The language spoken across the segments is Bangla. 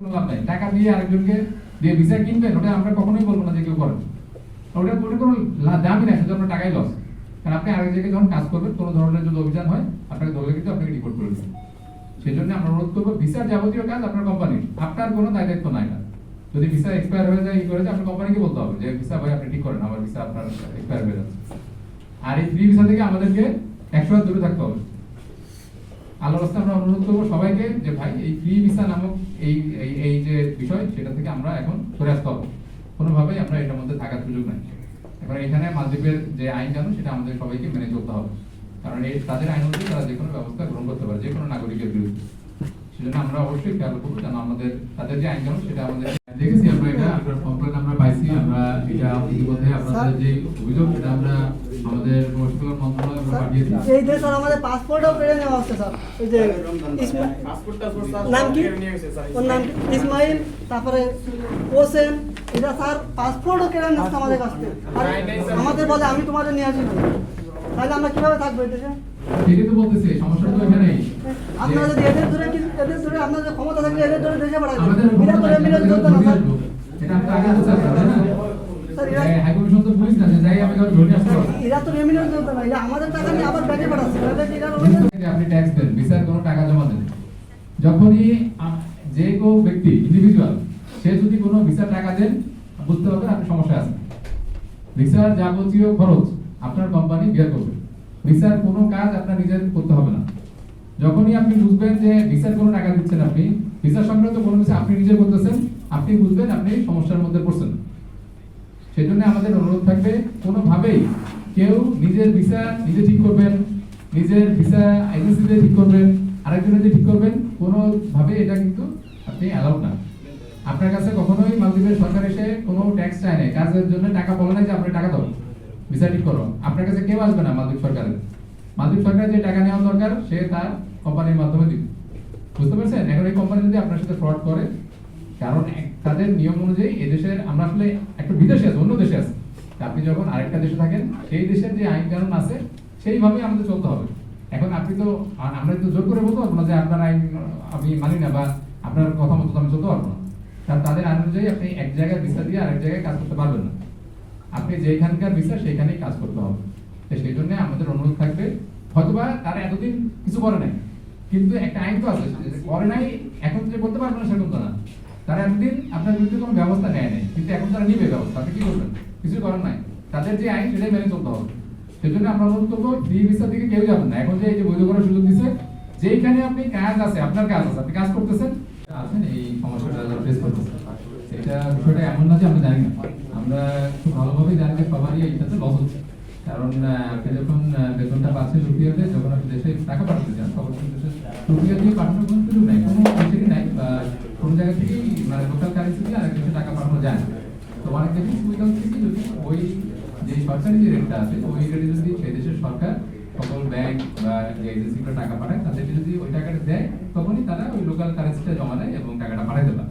টাকা দিয়ে আরেকজনকে দিয়ে ভিসা কিনবেন, ওটা আমরা কখনোই বলব না যে কেউ করেন। ওটা কোনো দামই নাই, শুধু আপনার টাকাই লস কারণ আপনি আরেক জায়গায় যখন কাজ করবেন, কোনো ধরনের যদি অভিযান হয়, আপনাকে ধরলে কিন্তু আপনাকে রিপোর্ট করে দেবেন সেই জন্য আমরা অনুরোধ করব ভিসার যাবতীয় কাজ আপনার কোম্পানির আপনার কোনো দায় দায়িত্ব নাই না যদি ভিসা এক্সপায়ার হয়ে যায়, ই করে যায়, আপনার কোম্পানিকে বলতে হবে যে ভিসা ভাই, আপনি ঠিক করেন, আমার ভিসা আপনার এক্সপায়ার হয়ে যাচ্ছে। আর এই ফ্রি ভিসা থেকে আমাদেরকে একশো দূরে থাকতে হবে। আল্লাহর রাস্তায় আমরা অনুরোধ করব সবাইকে যে ভাই, এই ফ্রি ভিসা নামক এই এই যে বিষয়, সেটা থেকে আমরা এখন সরে আসতে হবে কোনোভাবেই আমরা এটার মধ্যে থাকার সুযোগ নাই। এখন এখানে মালদ্বীপের যে আইন কানুন সেটা আমাদের সবাইকে মেনে চলতে হবে। কারণ এই, তাদের আইন অনুযায়ী তারা যে কোনো ব্যবস্থা গ্রহণ করতে পারে, যে কোনো নাগরিকের বিরুদ্ধে। সেজন্য আমরা অবশ্যই খেয়াল করব যেন আমাদের, তাদের যে আইন কানুন সেটা আমাদের, দেখেছি আমরা এটা আপনার কমপ্লেন আমরা পাইছি আমরা এটা ইতিমধ্যে আপনাদের যে অভিযোগ সেটা আমরা আমাদের পরিষ্কার মন্ত্রণালয়ে আমরা পাঠিয়েছি এই দেশ আর আমাদের পাসপোর্টও কেড়ে নেওয়া হচ্ছে স্যার। এই যে নাম কি? ওর নাম কি? ইসমাইল তারপরে ওসেন এটা স্যার পাসপোর্টও কেড়ে নিচ্ছে আমাদের কাছ থেকে। আর আমাদের বলে আমি তোমাদের নিয়ে আসি তাহলে আমরা কীভাবে থাকব এই দেশে সেটাই তো বলতেছি সমস্যা তো এখানেই। আপনারা যদি এদের ধরে কি এদের ধরে আপনাদের ক্ষমতা থাকলে এদের ধরে দেশে পাঠাবেন আমাদের এরা তো এমনিতে চলতো না স্যার। এটা আমরা আগে তো চাচ্ছি না? হাই কমিশন তো পুলিশ না যে যাই আমি কাউকে ধরে আসতে পারব। এরা তো এমনিতে চলতো না আমাদের টাকা নিয়ে আবার ব্যাগে পাঠাচ্ছে তাহলে কি এরা রোহিঙ্গা যে আপনি ট্যাক্স দেন ভিসার কোনো টাকা জমা দেন। যখনই যে কেউ ব্যক্তি ইন্ডিভিজুয়াল সে যদি কোনো ভিসার টাকা দেন বুঝতে হবে আপনি সমস্যা আছে ভিসার যাবতীয় খরচ আপনার কোম্পানি বিয়ার করবে। ভিসার কোনো কাজ আপনার নিজের করতে হবে না। যখনই আপনি বুঝবেন যে ভিসার কোনো টাকা দিচ্ছেন আপনি ভিসা সংক্রান্ত কোনো কিছু আপনি নিজে করতেছেন আপনি বুঝবেন, আপনি সমস্যার মধ্যে পড়ছেন। সেজন্য আমাদের অনুরোধ থাকবে, কোনোভাবেই কেউ নিজের ভিসা নিজে ঠিক করবেন, নিজের ভিসা এজেন্সি দিয়ে ঠিক করবেন আরেকজনের দিয়ে ঠিক করবেন কোনোভাবে এটা কিন্তু আপনি অ্যালাউড না। আপনার কাছে কখনোই মালদ্বীপের সরকার এসে কোনো ট্যাক্স চায় নাই, কাজের জন্য টাকা বলে না যে আপনি টাকা দাও, ভিসা ঠিক করো। আপনার কাছে কেউ আসবে না মালদ্বীপ সরকারের মালদ্বীপ সরকার যে টাকা নেওয়া দরকার, সে তার কোম্পানির মাধ্যমে দিবে। বুঝতে পারছেন? এখন এই কোম্পানি যদি আপনার সাথে ফ্রড করে কারণ তাদের নিয়ম অনুযায়ী এদেশের আমরা আসলে একটা বিদেশে আছে, অন্য দেশে আছে। আপনি যখন আরেকটা দেশে থাকেন, সেই দেশের যে আইন কানুন আছে, সেইভাবেই আমাদের চলতে হবে। এখন আপনি তো আমরা তো জোর করে বলতে পারব না যে আপনার আইন, আমি মানি না বা আপনার কথা মতো আমি চলতে পারব না। কারণ তাদের আইন অনুযায়ী আপনি এক জায়গায় ভিসা দিয়ে আরেক জায়গায় কাজ করতে পারবেন না। আপনি যেখানকার ভিসা সেখানেই কাজ করতে হবে। তো সেই জন্য আমাদের অনুরোধ থাকবে, হয়তোবা তারা এতদিন কিছু করে নাই। কিন্তু একটা আইন তো আছে করে নাই, এখন যে করতে পারবে না সেরকম তো না। তারা এতদিন আপনার বিরুদ্ধে কোনো ব্যবস্থা নেয় নাই কিন্তু এখন তারা নিবে ব্যবস্থা আপনি কি করবেন? কিছু করার নাই। তাদের যে আইন সেটাই মেনে চলতে হবে। সেজন্য আমরা অনুরোধ করব ফ্রি ভিসা থেকে কেউ যাবেন না। এখন যে এই যে বৈধ করার সুযোগ দিচ্ছে যেইখানে আপনি কাজ আছে আপনার কাজ আছে আপনি কাজ করতেছেন। আছেন এই সমস্যাটা ফেস করতেছেন এটা বিষয়টা এমন না যে আমরা জানি না। আমরা খুব ভালোভাবেই জানি যে সবারই এইটাতে লস হচ্ছে কারণ আপনি যখন বেতনটা পাচ্ছেন রুপিয়াতে যখন আপনি দেশে টাকা পাঠাতে চান তখন দেশে রুপিয়া দিয়ে পাঠানোর কোনো সুযোগ নাই। কোনো নাই বা কোনো জায়গা থেকেই মানে লোকাল কারেন্সি দিয়ে আরেক দেশে টাকা পাঠানো যায়। তো অনেক দেশেই সুবিধা হচ্ছে কি, যদি ওই যে সরকারি যে রেটটা আছে ওই রেটে যদি সেই দেশের সরকার সকল ব্যাংক বা যে এজেন্সিগুলো টাকা পাঠায়, তাদেরকে যদি ওই টাকাটা দেয়, তখনই তারা ওই লোকাল কারেন্সিটা জমা দেয় এবং টাকাটা পাঠাইতে পারে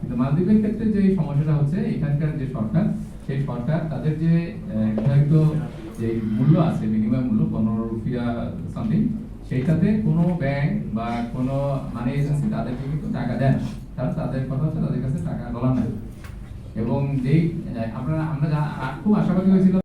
কিন্তু মালদ্বীপের ক্ষেত্রে যে সমস্যাটা হচ্ছে, এখানকার যে সরকার, সেই সরকার তাদের যে নির্ধারিত যে মূল্য আছে মিনিমাম মূল্য, পনেরো রুপিয়া সামথিং সেইটাতে কোনো ব্যাংক বা কোনো মানি এজেন্সি তাদেরকে কিন্তু টাকা দেয় না। কারণ তাদের কথা হচ্ছে তাদের কাছে টাকা গলা এবং যেই, আমরা আমরা খুব আশাবাদী হয়েছিল